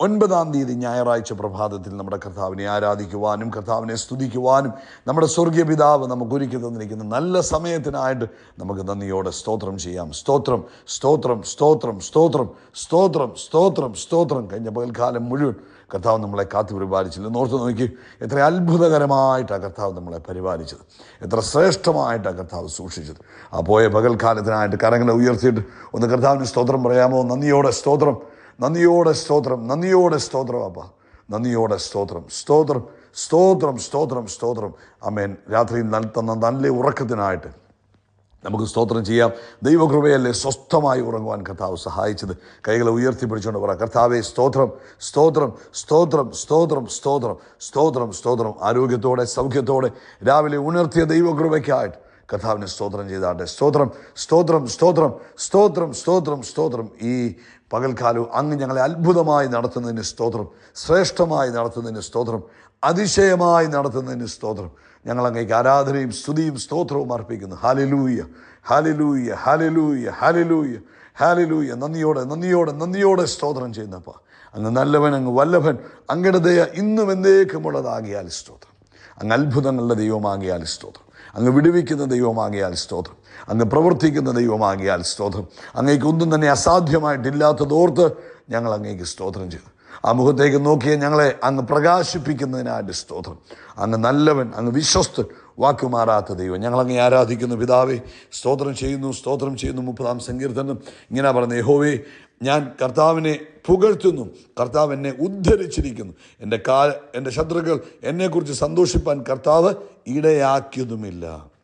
ഒൻപതാം തീയതി ഞായറാഴ്ച പ്രഭാതത്തിൽ നമ്മുടെ കർത്താവിനെ ആരാധിക്കുവാനും കർത്താവിനെ സ്തുതിക്കുവാനും നമ്മുടെ സ്വർഗീയ പിതാവ് നമുക്ക് ഒരുക്കി തന്നിരിക്കുന്ന നല്ല സമയത്തിനായിട്ട് നമുക്ക് നന്ദിയോടെ സ്തോത്രം ചെയ്യാം. സ്തോത്രം സ്തോത്രം സ്തോത്രം സ്തോത്രം സ്തോത്രം സ്തോത്രം സ്തോത്രം. കഴിഞ്ഞ പകൽക്കാലം മുഴുവൻ കർത്താവ് നമ്മളെ കാത്തു പരിപാലിച്ചില്ല. നോർത്ത് നോക്കി എത്ര അത്ഭുതകരമായിട്ടാണ് കർത്താവ് നമ്മളെ പരിപാലിച്ചത്. എത്ര ശ്രേഷ്ഠമായിട്ടാണ് കർത്താവ് സൂക്ഷിച്ചത്. ആ പോയ പകൽക്കാലത്തിനായിട്ട് കരങ്ങളെ ഉയർത്തിയിട്ട് ഒന്ന് കർത്താവിന് സ്തോത്രം പറയാമോ? നന്ദിയോടെ സ്തോത്രം. നന്ദിയോടെ സ്തോത്രം നന്ദിയോടെ സ്തോത്രം അപ്പ നന്ദിയോടെ സ്തോത്രം സ്തോത്രം സ്തോത്രം സ്തോത്രം സ്തോത്രം അമേൻ രാത്രി തന്ന നല്ല ഉറക്കത്തിനായിട്ട് നമുക്ക് സ്തോത്രം ചെയ്യാം ദൈവകൃപയല്ലേ സ്വസ്ഥമായി ഉറങ്ങുവാൻ കർത്താവ് സഹായിച്ചത് കൈകളെ ഉയർത്തിപ്പിടിച്ചുകൊണ്ട് പറ കർത്താവേ സ്തോത്രം സ്തോത്രം സ്തോത്രം സ്തോത്രം സ്തോത്രം സ്തോത്രം സ്തോത്രം ആരോഗ്യത്തോടെ സൗഖ്യത്തോടെ രാവിലെ ഉണർത്തിയ ദൈവകൃപയ്ക്കായിട്ട് കർത്താവിന് സ്തോത്രം ചെയ്താട്ടെ സ്തോത്രം സ്തോത്രം സ്തോത്രം സ്തോത്രം സ്തോത്രം സ്തോത്രം ഈ പകൽക്കാലവും അങ്ങ് ഞങ്ങളെ അത്ഭുതമായി നടത്തുന്നതിന് സ്തോത്രം ശ്രേഷ്ഠമായി നടത്തുന്നതിന് സ്തോത്രം അതിശയമായി നടത്തുന്നതിന് സ്തോത്രം. ഞങ്ങൾ അങ്ങേക്ക് ആരാധനയും സ്തുതിയും സ്തോത്രവും അർപ്പിക്കുന്നു. Hallelujah hallelujah hallelujah hallelujah hallelujah നന്ദിയോടെ നന്ദിയോടെ നന്ദിയോടെ സ്തോത്രം ചെയ്യുന്നപ്പ. അങ്ങ് നല്ലവൻ അങ്ങ് വല്ലഭൻ അങ്ങയുടെ ദയ ഇന്നും എന്തേക്കുമുള്ളതാകിയാൽ സ്തോത്രം. അങ്ങ് അത്ഭുതങ്ങളുടെ ദൈവമാകിയാൽ സ്തോത്രം. അങ്ങ് വിടുവിക്കുന്ന ദൈവമാകിയാൽ സ്തോത്രം. അങ്ങ് പ്രവർത്തിക്കുന്ന ദൈവമാകിയാൽ സ്തോത്രം. അങ്ങേക്ക് ഒന്നും തന്നെ അസാധ്യമായിട്ടില്ലാത്തതോർത്ത് ഞങ്ങൾ അങ്ങേക്ക് സ്തോത്രം ചെയ്തു. ആ മുഖത്തേക്ക് നോക്കിയ ഞങ്ങളെ അങ്ങ് പ്രകാശിപ്പിക്കുന്നതിനായിട്ട് സ്തോത്രം. അങ്ങ് നല്ലവൻ അങ്ങ് വിശ്വസ്തൻ വാക്കുമാറാത്ത ദൈവം. ഞങ്ങൾ അങ്ങ് ആരാധിക്കുന്നു പിതാവേ സ്തോത്രം ചെയ്യുന്നു സ്തോത്രം ചെയ്യുന്നു മുപ്പതാം സങ്കീർത്തനം. ഇങ്ങനെ പറഞ്ഞു യഹോവേ ഞാൻ കർത്താവിനെ പുകഴ്ത്തുന്നു കർത്താവ് എന്നെ ഉദ്ധരിച്ചിരിക്കുന്നു. എന്റെ കാ എന്റെ ശത്രുക്കൾ എന്നെക്കുറിച്ച് സന്തോഷിപ്പാൻ കർത്താവ് ഇടയാക്കിയതുമില്ല.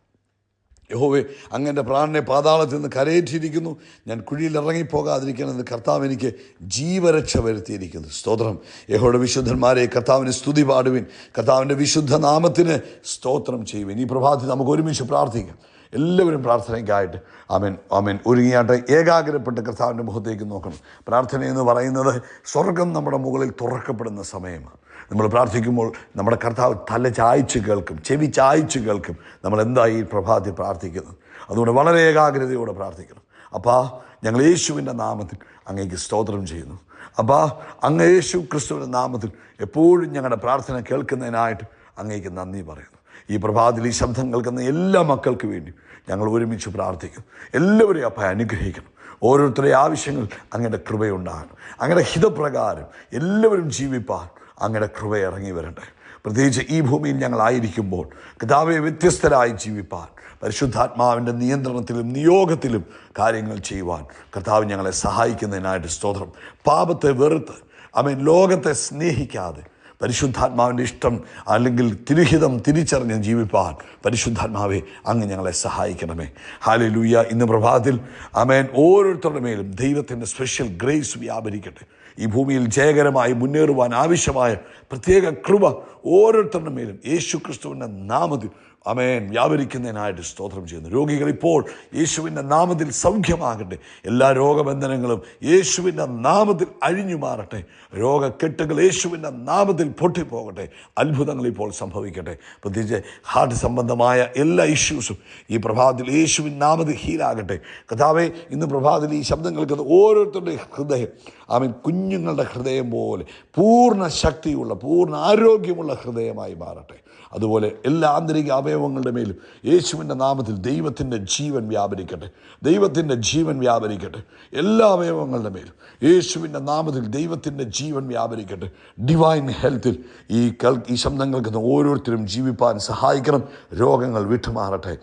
യഹോവേ അങ്ങന്റെ പ്രാണനെ പാതാളത്തിൽ നിന്ന് കരയേറ്റിയിരിക്കുന്നു ഞാൻ കുഴിയിൽ ഇറങ്ങിപ്പോകാതിരിക്കണമെന്ന് കർത്താവ് എനിക്ക് ജീവരക്ഷ വരുത്തിയിരിക്കുന്നു. സ്തോത്രം. യഹോയുടെ വിശുദ്ധന്മാരെ കർത്താവിന് സ്തുതി പാടുവിൻ. കർത്താവിന്റെ വിശുദ്ധ നാമത്തിന് സ്തോത്രം ചെയ്യുവിൻ. ഈ പ്രഭാതത്തിൽ നമുക്ക് ഒരുമിച്ച് പ്രാർത്ഥിക്കാം. എല്ലാവരും പ്രാർത്ഥനയ്ക്കായിട്ട്. അമൻ അമൻ ഒരുങ്ങിയാട്ടെ ഏകാഗ്രപ്പെട്ട് കർത്താവിന്റെ മുഖത്തേക്ക് നോക്കണം. പ്രാർത്ഥന എന്ന് പറയുന്നത് സ്വർഗം നമ്മുടെ മുകളിൽ തുറക്കപ്പെടുന്ന സമയമാണ്. നമ്മൾ പ്രാർത്ഥിക്കുമ്പോൾ നമ്മുടെ കർത്താവ് തല ചായച്ച് കേൾക്കും ചെവി ചായച്ച് കേൾക്കും. നമ്മൾ എന്തായി ഈ പ്രഭാതത്തിൽ പ്രാർത്ഥിക്കുന്നത്? അതുകൊണ്ട് വളരെ ഏകാഗ്രതയോടെ പ്രാർത്ഥിക്കണം. അപ്പാ ഞങ്ങൾ യേശുവിന്റെ നാമത്തിൽ അങ്ങേക്ക് സ്തോത്രം ചെയ്യുന്നു. അപ്പാ അങ്ങ് യേശു ക്രിസ്തുവിന്റെ നാമത്തിൽ എപ്പോഴും ഞങ്ങളുടെ പ്രാർത്ഥന കേൾക്കുന്നതിനായിട്ട് അങ്ങേക്ക് നന്ദി പറയുന്നു. ഈ പ്രഭാതത്തിൽ ഈ ശബ്ദം കേൾക്കുന്ന എല്ലാ മക്കൾക്ക് വേണ്ടി ഞങ്ങൾ ഒരുമിച്ച് പ്രാർത്ഥിക്കും എല്ലാവരെയും അപ്പം അനുഗ്രഹിക്കണം. ഓരോരുത്തരുടെ ആവശ്യങ്ങൾ അങ്ങയുടെ കൃപയുണ്ടാകണം. അങ്ങയുടെ ഹിതപ്രകാരം എല്ലാവരും ജീവിപ്പാൻ അങ്ങയുടെ കൃപ ഇറങ്ങി വരട്ടെ. പ്രത്യേകിച്ച് ഈ ഭൂമിയിൽ ഞങ്ങളായിരിക്കുമ്പോൾ കഥാവെ വ്യത്യസ്തരായി ജീവിപ്പാൻ പരിശുദ്ധാത്മാവിന്റെ നിയന്ത്രണത്തിലും നിയോഗത്തിലും കാര്യങ്ങൾ ചെയ്യുവാൻ കർത്താവ് ഞങ്ങളെ സഹായിക്കുന്നതിനായിട്ട് സ്തോത്രം. പാപത്തെ വെറുത്ത് അവൻ ലോകത്തെ സ്നേഹിക്കാതെ പരിശുദ്ധാത്മാവിന്റെ ഇഷ്ടം അല്ലെങ്കിൽ തിരുഹിതം തിരിച്ചറിഞ്ഞ് ജീവിപ്പാൻ പരിശുദ്ധാത്മാവെ അങ്ങ് ഞങ്ങളെ സഹായിക്കണമേ. ഹാലി ലൂയ ഇന്ന് പ്രഭാതത്തിൽ അമേൻ ഓരോരുത്തരുടെ മേലും ദൈവത്തിന്റെ സ്പെഷ്യൽ ഗ്രേസ് വ്യാപരിക്കട്ടെ. ഈ ഭൂമിയിൽ ജയകരമായി മുന്നേറുവാൻ ആവശ്യമായ പ്രത്യേക കൃപ ഓരോരുത്തരുടെ മേലും. യേശു ക്രിസ്തുവിന്റെ നാമത്തിൽ അമേൻ വ്യാപരിക്കുന്നതിനായിട്ട് സ്തോത്രം ചെയ്യുന്നു. രോഗികൾ ഇപ്പോൾ യേശുവിന്റെ നാമത്തിൽ സൗഖ്യമാകട്ടെ. എല്ലാ രോഗബന്ധനങ്ങളും യേശുവിന്റെ നാമത്തിൽ അഴിഞ്ഞു മാറട്ടെ. രോഗക്കെട്ടുകൾ യേശുവിന്റെ നാമത്തിൽ പൊട്ടിപ്പോകട്ടെ. അത്ഭുതങ്ങൾ ഇപ്പോൾ സംഭവിക്കട്ടെ. പ്രത്യേകിച്ച് ഹാർട്ട് സംബന്ധമായ എല്ലാ ഇഷ്യൂസും ഈ പ്രഭാതത്തിൽ യേശുവിൻ നാമത്തിൽ ഹീലാകട്ടെ. കഥാവേ ഇന്ന് പ്രഭാതത്തിൽ ഈ ശബ്ദം കേൾക്കുന്ന ഓരോരുത്തരുടെ ഹൃദയം അവൻ കുഞ്ഞുങ്ങളുടെ ഹൃദയം പോലെ പൂർണ ശക്തിയുള്ള പൂർണ ആരോഗ്യമുള്ള ഹൃദയമായി മാറട്ടെ. അതുപോലെ എല്ലാ ആന്തരിക അവയവങ്ങളുടെ മേലും യേശുവിന്റെ നാമത്തിൽ ദൈവത്തിന്റെ ജീവൻ വ്യാപരിക്കട്ടെ. ദൈവത്തിന്റെ ജീവൻ വ്യാപരിക്കട്ടെ. എല്ലാ അവയവങ്ങളുടെ മേലും യേശുവിന്റെ നാമത്തിൽ ദൈവത്തിന്റെ ജീവൻ വ്യാപരിക്കട്ടെ. ഡിവൈൻ ഹെൽത്തിൽ ഈ കൽ ഈ ശബ്ദം കേൾക്കുന്ന ഓരോരുത്തരും ജീവിപ്പാൻ സഹായിക്കണം. രോഗങ്ങൾ വിട്ടുമാറട്ടെ.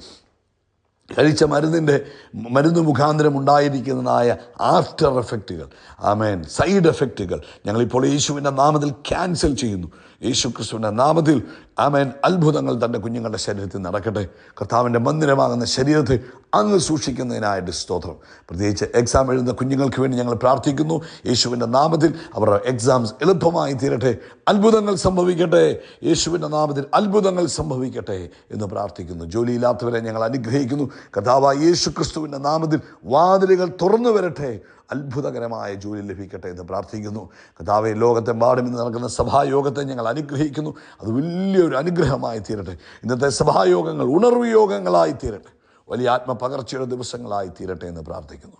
കഴിച്ച മരുന്നിന്റെ മരുന്ന് മുഖാന്തരം ഉണ്ടായിരിക്കുന്നതായ ആഫ്റ്റർ എഫക്റ്റുകൾ ആമേൻ സൈഡ് എഫക്റ്റുകൾ ഞങ്ങളിപ്പോൾ യേശുവിന്റെ നാമത്തിൽ ക്യാൻസൽ ചെയ്യുന്നു. യേശു ക്രിസ്തുവിന്റെ നാമത്തിൽ ആമേൻ. അത്ഭുതങ്ങൾ തന്റെ കുഞ്ഞുങ്ങളുടെ ശരീരത്തിൽ നടക്കട്ടെ. കർത്താവിന്റെ മന്ദിരമാകുന്ന ശരീരത്തെ അങ്ങ് സൂക്ഷിക്കുന്നതിനായിട്ട് സ്തോത്രം. പ്രത്യേകിച്ച് എക്സാം എഴുതുന്ന കുഞ്ഞുങ്ങൾക്ക് വേണ്ടി ഞങ്ങൾ പ്രാർത്ഥിക്കുന്നു. യേശുവിന്റെ നാമത്തിൽ അവരുടെ എക്സാംസ് എളുപ്പമായി തീരട്ടെ. അത്ഭുതങ്ങൾ സംഭവിക്കട്ടെ. യേശുവിന്റെ നാമത്തിൽ അത്ഭുതങ്ങൾ സംഭവിക്കട്ടെ എന്ന് പ്രാർത്ഥിക്കുന്നു. ജോലിയില്ലാത്തവരെ ഞങ്ങൾ അനുഗ്രഹിക്കുന്നു. കഥാവ യേശു ക്രിസ്തുവിന്റെ നാമത്തിൽ വാതിലുകൾ തുറന്നു വരട്ടെ. അത്ഭുതകരമായ ജോലി ലഭിക്കട്ടെ എന്ന് പ്രാർത്ഥിക്കുന്നു. കഥാവെ ലോകത്തെമ്പാടും ഇന്ന് നടക്കുന്ന സഭായോഗത്തെ ഞങ്ങൾ അനുഗ്രഹിക്കുന്നു. അത് വലിയൊരു അനുഗ്രഹമായി തീരട്ടെ. ഇന്നത്തെ സഭായോഗങ്ങൾ ഉണർവ് യോഗങ്ങളായി തീരട്ടെ. വലിയ ആത്മപകർച്ചയുടെ ദിവസങ്ങളായി തീരട്ടെ എന്ന് പ്രാർത്ഥിക്കുന്നു.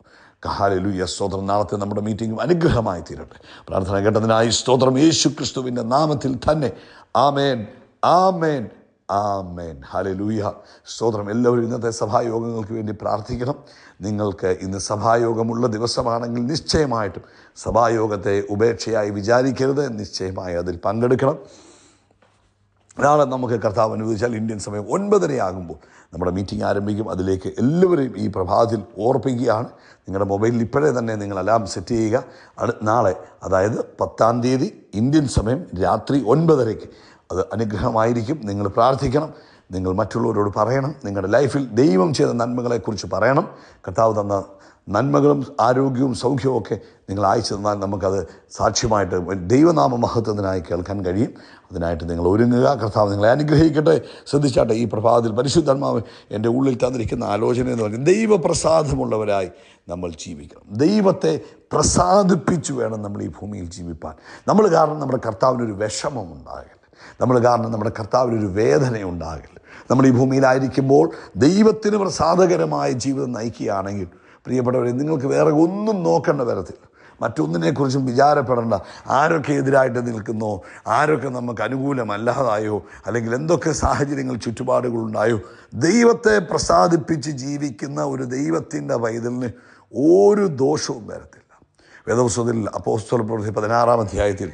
കഹാലലുയ സ്തോത്രം. നാളത്തെ നമ്മുടെ മീറ്റിംഗും അനുഗ്രഹമായി തീരട്ടെ. പ്രാർത്ഥന കേട്ടതിനായി സ്തോത്രം. യേശു ക്രിസ്തുവിന്റെ നാമത്തിൽ തന്നെ. ആമേൻ. ആമേൻ. ആമേൻ. ഹലലൂയ സ്തോത്രം എല്ലാവരും ഇന്നത്തെ സഭായോഗങ്ങൾക്ക് വേണ്ടി പ്രാർത്ഥിക്കണം. നിങ്ങൾക്ക് ഇന്ന് സഭായോഗമുള്ള ദിവസമാണെങ്കിൽ നിശ്ചയമായിട്ടും സഭായോഗത്തെ ഉപേക്ഷയായി വിചാരിക്കരുത്. നിശ്ചയമായി അതിൽ പങ്കെടുക്കണം. നാളെ നമുക്ക് കർത്താവ് അനുവദിച്ചാൽ ഇന്ത്യൻ സമയം ഒൻപതരയാകുമ്പോൾ നമ്മുടെ മീറ്റിംഗ് ആരംഭിക്കും. അതിലേക്ക് എല്ലാവരെയും ഈ പ്രഭാതത്തിൽ ഓർപ്പിക്കുകയാണ്. നിങ്ങളുടെ മൊബൈലിൽ ഇപ്പോഴേ തന്നെ നിങ്ങൾ അലാം സെറ്റ് ചെയ്യുക. നാളെ അതായത് പത്താം തീയതി ഇന്ത്യൻ സമയം രാത്രി ഒൻപതരയ്ക്ക്. അത് അനുഗ്രഹമായിരിക്കും. നിങ്ങൾ പ്രാർത്ഥിക്കണം. നിങ്ങൾ മറ്റുള്ളവരോട് പറയണം. നിങ്ങളുടെ ലൈഫിൽ ദൈവം ചെയ്ത നന്മകളെക്കുറിച്ച് പറയണം. കർത്താവ് തന്ന നന്മകളും ആരോഗ്യവും സൗഖ്യവും ഒക്കെ നിങ്ങൾ അയച്ചു തന്നാൽ നമുക്കത് സാക്ഷ്യമായിട്ട് ദൈവനാമ മഹത്വത്തിനായി കേൾക്കാൻ കഴിയും. അതിനായിട്ട് നിങ്ങൾ ഒരുങ്ങുക. കർത്താവ് നിങ്ങളെ അനുഗ്രഹിക്കട്ടെ. ശ്രദ്ധിച്ചാട്ടെ ഈ പ്രഭാതത്തിൽ പരിശുദ്ധാത്മാവ് എന്റെ ഉള്ളിൽ തന്നിരിക്കുന്ന ആലോചന എന്ന് പറഞ്ഞാൽ ദൈവപ്രസാദമുള്ളവരായി നമ്മൾ ജീവിക്കണം. ദൈവത്തെ പ്രസാദിപ്പിച്ചു വേണം നമ്മൾ ഈ ഭൂമിയിൽ ജീവിപ്പാൻ. നമ്മൾ കാരണം നമ്മുടെ കർത്താവിനൊരു വിഷമം ഉണ്ടാകില്ല നമ്മൾ കാരണം നമ്മുടെ കർത്താവിനൊരു വേദന ഉണ്ടാകില്ല നമ്മൾ ഈ ഭൂമിയിലായിരിക്കുമ്പോൾ ദൈവത്തിന് പ്രസാദകരമായ ജീവിതം നയിക്കുകയാണെങ്കിൽ പ്രിയപ്പെട്ടവരെ നിങ്ങൾക്ക് വേറെ ഒന്നും നോക്കേണ്ട വരത്തില്ല മറ്റൊന്നിനെക്കുറിച്ചും വിചാരപ്പെടേണ്ട. ആരൊക്കെ എതിരായിട്ട് നിൽക്കുന്നോ ആരൊക്കെ നമുക്ക് അനുകൂലമല്ലാതായോ അല്ലെങ്കിൽ എന്തൊക്കെ സാഹചര്യങ്ങൾ ചുറ്റുപാടുകളുണ്ടായോ ദൈവത്തെ പ്രസാദിപ്പിച്ച് ജീവിക്കുന്ന ഒരു ദൈവത്തിന്റെ പൈതലിന് ഒരു ദോഷവും വരത്തില്ല. വേദപുസ്തകത്തിൽ അപ്പോസ്തല പ്രവൃത്തി പതിനാറാം അധ്യായത്തിൽ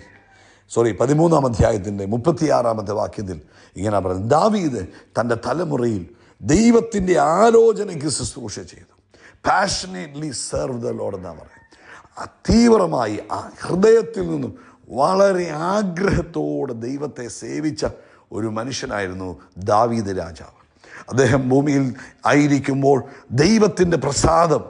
സോറി പതിമൂന്നാം അധ്യായത്തിന്റെ മുപ്പത്തിയാറാമത്തെ വാക്യത്തിൽ ഇങ്ങനെ പറയുന്നത് ദാവീദ് തന്റെ തലമുറയിൽ ദൈവത്തിന്റെ ആലോചനയ്ക്ക് ശുശ്രൂഷ ചെയ്തു. പാഷനേറ്റ്ലി സെർവ് ദ ലോഡ് എന്നാണ് പറയുന്നത്. തീവ്രമായി ആ ഹൃദയത്തിൽ നിന്നും വളരെ ആഗ്രഹത്തോടെ ദൈവത്തെ സേവിച്ച ഒരു മനുഷ്യനായിരുന്നു ദാവീദ് രാജാവ്. അദ്ദേഹം ഭൂമിയിൽ ആയിരിക്കുമ്പോൾ ദൈവത്തിന്റെ പ്രസാദം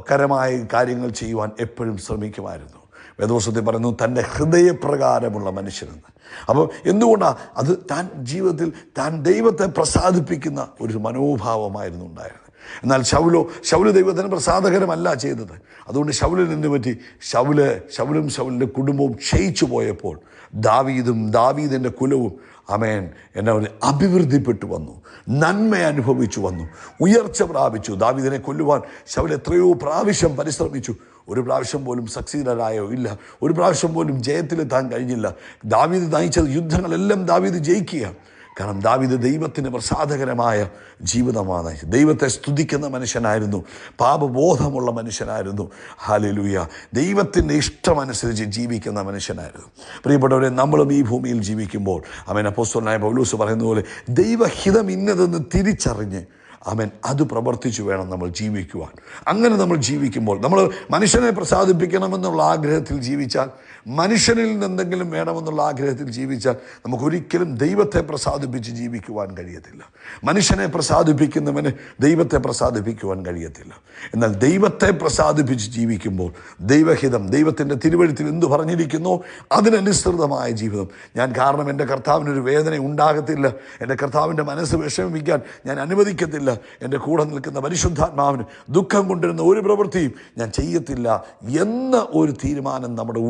കരമായ കാര്യങ്ങൾ ചെയ്യുവാൻ എപ്പോഴും ശ്രമിക്കുമായിരുന്നു. വേദവസത്തിൽ പറയുന്നു തന്റെ ഹൃദയപ്രകാരമുള്ള മനുഷ്യനെന്ന്. അപ്പോൾ എന്തുകൊണ്ടാണ് അത് താൻ ജീവിതത്തിൽ താൻ ദൈവത്തെ പ്രസാദിപ്പിക്കുന്ന ഒരു മനോഭാവമായിരുന്നു ഉണ്ടായിരുന്നത് എന്നാൽ ശൗലോ ശൗൽ ദൈവത്തിന് പ്രസാദകരമല്ല ചെയ്തത്. അതുകൊണ്ട് ശൗലിൽ നിന്ന് പറ്റി? ശൗൽ ശൗലും ശൗലിന്റെ കുടുംബവും ക്ഷയിച്ചു പോയപ്പോൾ ദാവീദും ദാവീദിന്റെ കുലവും അമേൻ എന്നെ അഭിവൃദ്ധിപ്പെട്ടു വന്നു നന്മ അനുഭവിച്ചു വന്നു ഉയർച്ച പ്രാപിച്ചു. ദാവീദിനെ കൊല്ലുവാൻ ശൗൽ എത്രയോ പ്രാവശ്യം പരിശ്രമിച്ചു. ഒരു പ്രാവശ്യം പോലും സക്സീഡായോ ഇല്ല. ഒരു പ്രാവശ്യം പോലും ജയത്തിലെത്താൻ കഴിഞ്ഞില്ല. ദാവീദ് നയിച്ചത് യുദ്ധങ്ങളെല്ലാം ദാവീദ് ജയിക്കുക. കാരണം ദാവിദ് ദൈവത്തിന് പ്രസാദകരമായ ജീവിതമാണ്. ദൈവത്തെ സ്തുതിക്കുന്ന മനുഷ്യനായിരുന്നു. പാപബോധമുള്ള മനുഷ്യനായിരുന്നു. ഹാലിലൂയ ദൈവത്തിന്റെ ഇഷ്ടമനുസരിച്ച് ജീവിക്കുന്ന മനുഷ്യനായിരുന്നു. പ്രിയപ്പെട്ടവരെ നമ്മളും ഈ ഭൂമിയിൽ ജീവിക്കുമ്പോൾ അവൻ അപ്പോസ്തലനായ പൗലൂസ് പറയുന്ന പോലെ ദൈവഹിതം ഇന്നതെന്ന് തിരിച്ചറിഞ്ഞ് അവൻ അത് പ്രവർത്തിച്ചു വേണം നമ്മൾ ജീവിക്കുവാൻ. അങ്ങനെ നമ്മൾ ജീവിക്കുമ്പോൾ നമ്മൾ മനുഷ്യനെ പ്രസാദിപ്പിക്കണമെന്നുള്ള ആഗ്രഹത്തിൽ ജീവിച്ചാൽ മനുഷ്യനിൽ നിന്നെങ്കിലും വേണമെന്നുള്ള ആഗ്രഹത്തിൽ ജീവിച്ചാൽ നമുക്കൊരിക്കലും ദൈവത്തെ പ്രസാദിപ്പിച്ച് ജീവിക്കുവാൻ കഴിയത്തില്ല. മനുഷ്യനെ പ്രസാദിപ്പിക്കുന്നവന് ദൈവത്തെ പ്രസാദിപ്പിക്കുവാൻ കഴിയത്തില്ല. എന്നാൽ ദൈവത്തെ പ്രസാദിപ്പിച്ച് ജീവിക്കുമ്പോൾ ദൈവഹിതം ദൈവത്തിന്റെ തിരുവഴുത്തിൽ എന്തു പറഞ്ഞിരിക്കുന്നോ? അതിനനുസൃതമായ ജീവിതം. ഞാൻ കാരണം എന്റെ കർത്താവിനൊരു വേദന ഉണ്ടാകത്തില്ല. എന്റെ കർത്താവിന്റെ മനസ്സ് വിഷമിപ്പിക്കാൻ ഞാൻ അനുവദിക്കത്തില്ല. എന്റെ കൂടെ നിൽക്കുന്ന പരിശുദ്ധാത്മാവിന് ദുഃഖം കൊണ്ടിരുന്ന ഒരു പ്രവൃത്തിയും ഞാൻ ചെയ്യത്തില്ല എന്ന ഒരു തീരുമാനം നമ്മുടെ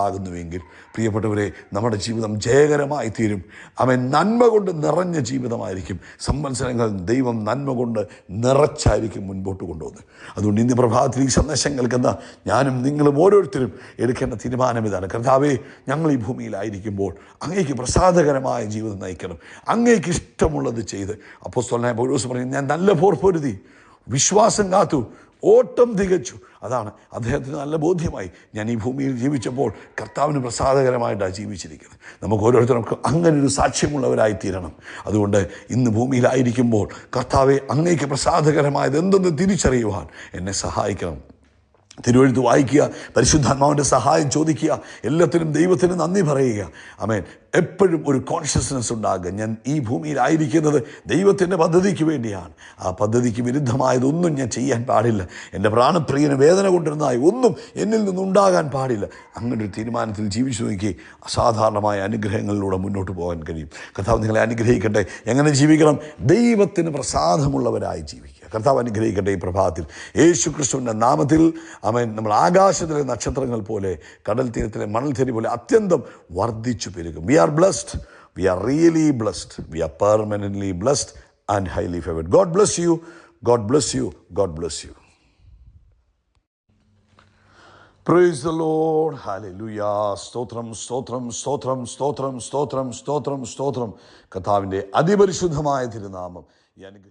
ഉള്ളിലുണ്ടാകുന്നുവെങ്കിൽ പ്രിയപ്പെട്ടവരെ നമ്മുടെ ജീവിതം ജയകരമായി തീരും അവൻ നന്മ കൊണ്ട് നിറഞ്ഞ ജീവിതമായിരിക്കും. സംവത്സരങ്ങൾ ദൈവം നന്മ കൊണ്ട് നിറച്ചായിരിക്കും മുൻപോട്ട് കൊണ്ടുപോകുന്നത് അതുകൊണ്ട് ഇന്ന് പ്രഭാതത്തിൽ ഈ സന്ദേശം കേൾക്കുന്ന ഞാനും നിങ്ങളും ഓരോരുത്തരും എടുക്കേണ്ട തീരുമാനം ഇതാണ്. കർത്താവേ ഞങ്ങൾ ഈ ഭൂമിയിലായിരിക്കുമ്പോൾ അങ്ങേക്ക് പ്രസാദകരമായ ജീവിതം നയിക്കണം. അങ്ങേക്ക് ഇഷ്ടമുള്ളത് ചെയ്ത്. അപ്പോൾ സ്വലായ പൗലോസ് പറയും ഞാൻ നല്ല പോർ പൊരുതി. വിശ്വാസം കാത്തു. ഓട്ടം തികച്ചു. അതാണ് അദ്ദേഹത്തിന് നല്ല ബോധ്യമായി. ഞാൻ ഈ ഭൂമിയിൽ ജീവിച്ചപ്പോൾ കർത്താവിന് പ്രസാദകരമായിട്ടാണ് ജീവിച്ചിരിക്കുന്നത്. നമുക്ക് ഓരോരുത്തർക്കും അങ്ങനെ ഒരു തീരണം അതുകൊണ്ട് ഇന്ന് ഭൂമിയിലായിരിക്കുമ്പോൾ കർത്താവെ അങ്ങേക്ക് പ്രസാദകരമായത് എന്തെന്ന് തിരിച്ചറിയുവാൻ എന്നെ സഹായിക്കണം. തിരുവഴുത്ത് വായിക്കുക പരിശുദ്ധാത്മാവിന്റെ സഹായം ചോദിക്കുക എല്ലാത്തിനും ദൈവത്തിന് നന്ദി പറയുക. അമേൻ എപ്പോഴും ഒരു കോൺഷ്യസ്നസ് ഉണ്ടാകുക. ഞാൻ ഈ ഭൂമിയിലായിരിക്കുന്നത് ദൈവത്തിന്റെ പദ്ധതിക്ക് വേണ്ടിയാണ്. ആ പദ്ധതിക്ക് വിരുദ്ധമായതൊന്നും ഞാൻ ചെയ്യാൻ പാടില്ല. എന്റെ പ്രാണപ്രിയന് വേദന കൊണ്ടിരുന്നതായി ഒന്നും എന്നിൽ നിന്നുണ്ടാകാൻ പാടില്ല. അങ്ങനെ ഒരു തീരുമാനത്തിൽ ജീവിച്ചു നോക്കി അസാധാരണമായ അനുഗ്രഹങ്ങളിലൂടെ മുന്നോട്ട് പോകാൻ കഴിയും. കഥാവ് നിങ്ങളെ അനുഗ്രഹിക്കട്ടെ. എങ്ങനെ ജീവിക്കണം? ദൈവത്തിന് പ്രസാദമുള്ളവരായി ജീവിക്കുക. കർത്താവ് അനുഗ്രഹിക്കട്ടെ ഈ പ്രഭാതത്തിൽ. യേശു ക്രിസ്തുവിന്റെ നാമത്തിൽ അവൻ നമ്മൾ ആകാശത്തിലെ നക്ഷത്രങ്ങൾ പോലെ കടൽ തീരത്തിലെ മണൽത്തരി പോലെ അത്യന്തം വർദ്ധിച്ചു പെരുകും. We are blessed we are really blessed we are permanently blessed and highly favoured God bless you God bless you God bless you praise the Lord hallelujah സ്തോത്രം സ്തോത്രം സ്തോത്രം സ്തോത്രം സ്തോത്രം സ്തോത്രം സ്തോത്രം. കഥാവിന്റെ അതിപരിശുദ്ധമായ തിരുനാമം ഈ അനുഗ്രഹം